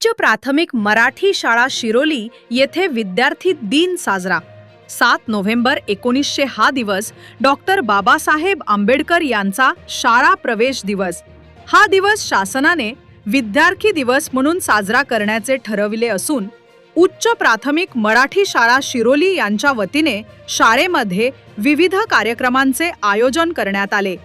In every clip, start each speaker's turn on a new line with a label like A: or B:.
A: उच्च प्राथमिक मराठी शाळा शिरोली येथे विद्यार्थी दिन साजरा. सात नोव्हेंबर एकोणीसशे हा दिवस डॉक्टर बाबासाहेब आंबेडकर यांचा शाळा प्रवेश दिवस. हा दिवस शासनाने विद्यार्थी दिवस म्हणून साजरा करण्याचे ठरविले असून उच्च प्राथमिक मराठी शाळा शिरोली यांच्या वतीने शाळेमध्ये विविध कार्यक्रमांचे आयोजन करण्यात आले.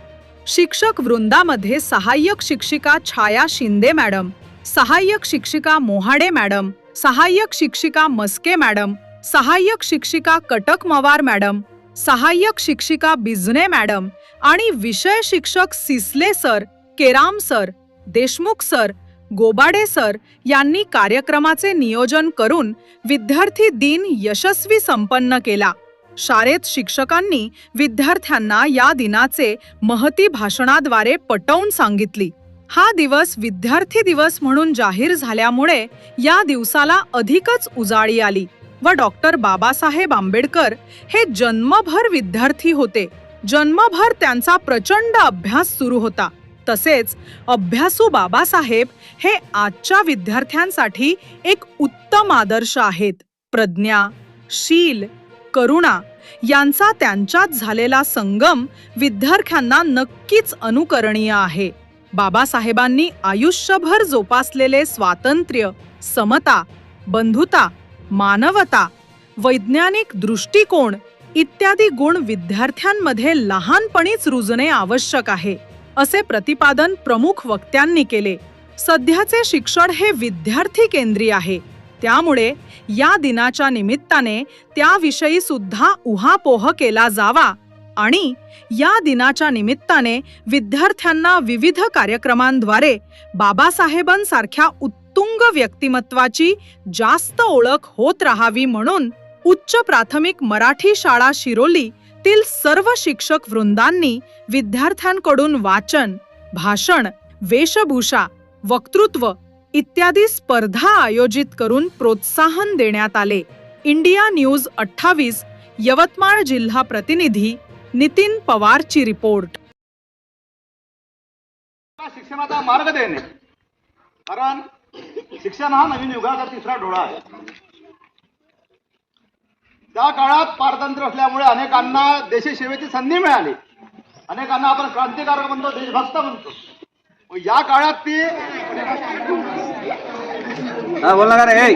A: शिक्षक वृंदामध्ये सहाय्यक शिक्षिका छाया शिंदे मॅडम सहाय्यक शिक्षिका मोहाडे मॅडम सहाय्यक शिक्षिका मस्के मॅडम सहाय्यक शिक्षिका कटक मवार मॅडम सहाय्यक शिक्षिका बिजने मॅडम आणि विषय शिक्षक Sisle sir Keram sir Deshmukh sir Gobade sir यांनी कार्यक्रमाचे नियोजन करून विद्यार्थी दिन यशस्वी संपन्न केला. शाळेत शिक्षकांनी विद्यार्थ्यांना या दिनाचे महती भाषणाद्वारे पटवून सांगितली. हा दिवस विद्यार्थी दिवस म्हणून जाहीर झाल्यामुळे या दिवसाला अधिकच उजाळी आली व डॉक्टर बाबासाहेब आंबेडकर हे जन्मभर विद्यार्थी होते. जन्मभर त्यांचा प्रचंड अभ्यास सुरू होता. तसेच अभ्यासू बाबासाहेब हे आजच्या विद्यार्थ्यांसाठी एक उत्तम आदर्श आहेत. प्रज्ञा शील करुणा यांचा त्यांच्यात झालेला संगम विद्यार्थ्यांना नक्कीच अनुकरणीय आहे. बाबासाहेबांनी आयुष्यभर जोपासलेले स्वातंत्र्य समता बंधुता मानवता वैज्ञानिक दृष्टिकोन इत्यादी गुण विद्यार्थ्यांमध्ये लहानपणीच रुजणे आवश्यक आहे असे प्रतिपादन प्रमुख वक्त्यांनी केले. सध्याचे शिक्षण हे विद्यार्थी केंद्रीय आहे. त्यामुळे या दिनाच्या निमित्ताने त्याविषयी सुद्धा उहापोह केला जावा. आणि या दिनाच्या निमित्ताने विद्यार्थ्यांना विविध कार्यक्रमांद्वारे बाबासाहेबांसारख्या उत्तुंग व्यक्तिमत्वाची जास्त ओळख होत राहावी म्हणून उच्च प्राथमिक मराठी शाळा शिरोली तील सर्व शिक्षक वृंदांनी विद्यार्थ्यांकडून वाचन भाषण वेशभूषा वक्तृत्व इत्यादी स्पर्धा आयोजित करून प्रोत्साहन देण्यात आले. इंडिया न्यूज अठ्ठावीस यवतमाळ जिल्हा प्रतिनिधी नितीन पवारची रिपोर्ट.
B: शिक्षणाचा मार्ग देणे. कारण शिक्षण हा नवीन युगाचा तिसरा डोळा आहे. त्या काळात पारतंत्र्य असल्यामुळे अनेकांना देशी सेवेची संधी मिळाली. अनेकांना आपण क्रांतिकारक म्हणतो देशभक्त म्हणतो. या काळात ती
C: हा बोल ना का रे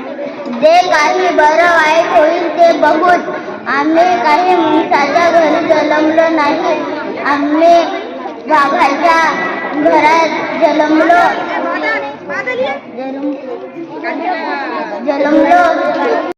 D: जे काही बरं वाईट होईल ते बघून आम्ही काही घरी जन्मलो नाही. आम्ही वाघाच्या घरात जन्मलो जन्म- जन्मलो